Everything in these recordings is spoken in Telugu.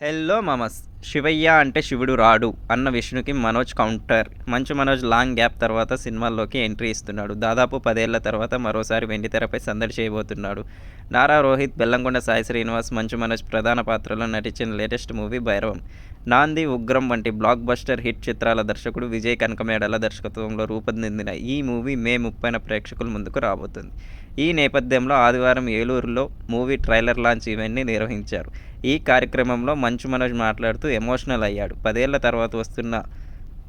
హెల్లో మామస్ శివయ్య అంటే శివుడు రాడు అన్న విష్ణుకి Manoj counter. Manchu Manoj long gap తర్వాత సినిమాల్లోకి ఎంట్రీ ఇస్తున్నాడు. దాదాపు పదేళ్ళ తర్వాత మరోసారి వెండితెరపై సందడి చేయబోతున్నాడు. నారా రోహిత్ బెల్లంకొండ సాయి శ్రీనివాస్ మంచు మనోజ్ ప్రధాన పాత్రలో నటించిన లేటెస్ట్ మూవీ భైరవం. నాంది ఉగ్రం వంటి బ్లాక్ బస్టర్ హిట్ చిత్రాల దర్శకుడు విజయ్ కనకమేడల దర్శకత్వంలో రూపొందించిన ఈ మూవీ మే ముప్పైన ప్రేక్షకుల ముందుకు రాబోతుంది. ఈ నేపథ్యంలో ఆదివారం ఏలూరులో మూవీ ట్రైలర్ లాంచ్ ఈవెంట్ని నిర్వహించారు. ఈ కార్యక్రమంలో మంచు మనోజ్ మాట్లాడుతూ ఎమోషనల్ అయ్యాడు. పదేళ్ళ తర్వాత వస్తున్న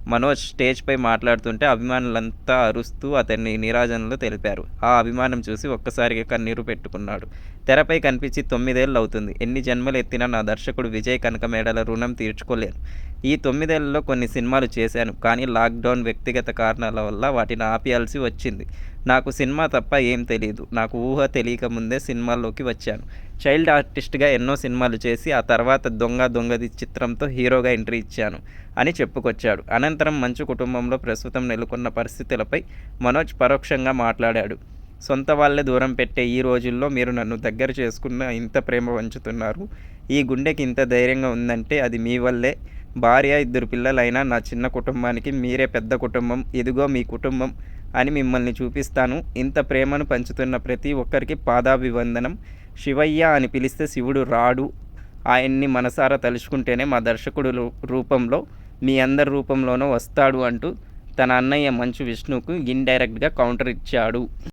మనోజ్ స్టేజ్పై మాట్లాడుతుంటే అభిమానులంతా అరుస్తూ అతన్ని నీరాజనలో తెలిపారు. ఆ అభిమానం చూసి ఒక్కసారిగా కన్నీరు పెట్టుకున్నాడు. తెరపై కనిపించి తొమ్మిదేళ్ళు అవుతుంది ఎన్ని జన్మలు ఎత్తినా నా దర్శకుడు విజయ్ కనకమేడల రుణం తీర్చుకోలేను. ఈ తొమ్మిదేళ్ళలో కొన్ని సినిమాలు చేశాను కానీ లాక్డౌన్ వ్యక్తిగత కారణాల వల్ల వాటిని ఆపేయాల్సి వచ్చింది. నాకు సినిమా తప్ప ఏం తెలియదు నాకు ఊహ తెలియక ముందే సినిమాల్లోకి వచ్చాను. చైల్డ్ ఆర్టిస్ట్గా ఎన్నో సినిమాలు చేసి ఆ తర్వాత దొంగ దొంగది చిత్రంతో హీరోగా ఎంట్రీ ఇచ్చాను అని చెప్పుకొచ్చాడు. అనంతరం మంచు కుటుంబంలో ప్రస్తుతం నెలకొన్న పరిస్థితులపై మనోజ్ పరోక్షంగా మాట్లాడాడు. సొంత వాళ్ళే దూరం పెట్టే ఈ రోజుల్లో మీరు నన్ను దగ్గర చేసుకున్న ఇంత ప్రేమ వంచుతున్నారు. ఈ గుండెకి ఇంత ధైర్యంగా ఉందంటే అది మీ వల్లే. భార్య ఇద్దరు పిల్లలైనా నా చిన్న కుటుంబానికి మీరే పెద్ద కుటుంబం ఇదిగో మీ కుటుంబం అని మిమ్మల్ని చూపిస్తాను. ఇంత ప్రేమను పంచుతున్న ప్రతి ఒక్కరికి పాదాభివందనం. శివయ్య అని పిలిస్తే శివుడు రాడు. ఆయన్ని మనసారా తలుచుకుంటేనే మా దర్శకుడు రూ- రూపంలో మీ అందరి రూపంలోనూ వస్తాడు అంటూ తన అన్నయ్య మంచు విష్ణుకు ఇండైరెక్ట్గా కౌంటర్ ఇచ్చాడు.